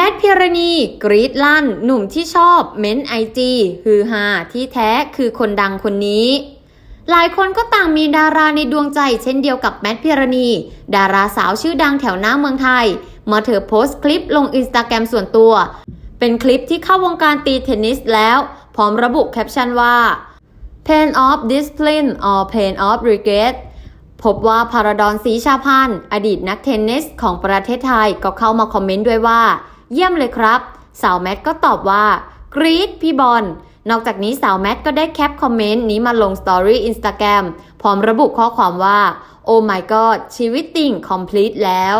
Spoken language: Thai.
แมทพิรณีกรีดลั่น หนุ่มที่ชอบเม้นไอจีฮือฮาที่แท้คือคนดังคนนี้ หลายคนก็ต่างมีดาราในดวงใจเช่นเดียวกับแมทพิรณี ดาราสาวชื่อดังแถวหน้าเมืองไทย เมื่อเธอโพสต์คลิปลงอินสตาแกรมส่วนตัว เป็นคลิปที่เข้าวงการตีเทนนิสแล้ว พร้อมระบุแคปชั่นว่า pain of discipline or pain of regret พบว่าพาราดอนศรีชาพันอดีตนักเทนนิสของประเทศไทยก็เข้ามาคอมเมนต์ด้วยว่า เยี่ยมเลยครับ สาวแมทก็ตอบว่ากรี๊ดพี่บอลนอกจากนี้สาวแมทก็ได้แคปคอมเมนต์นี้มาลงสตอรี่อินสตาแกรมพร้อมระบุข้อความว่าโอ้ my god ชีวิตติ่ง complete แล้ว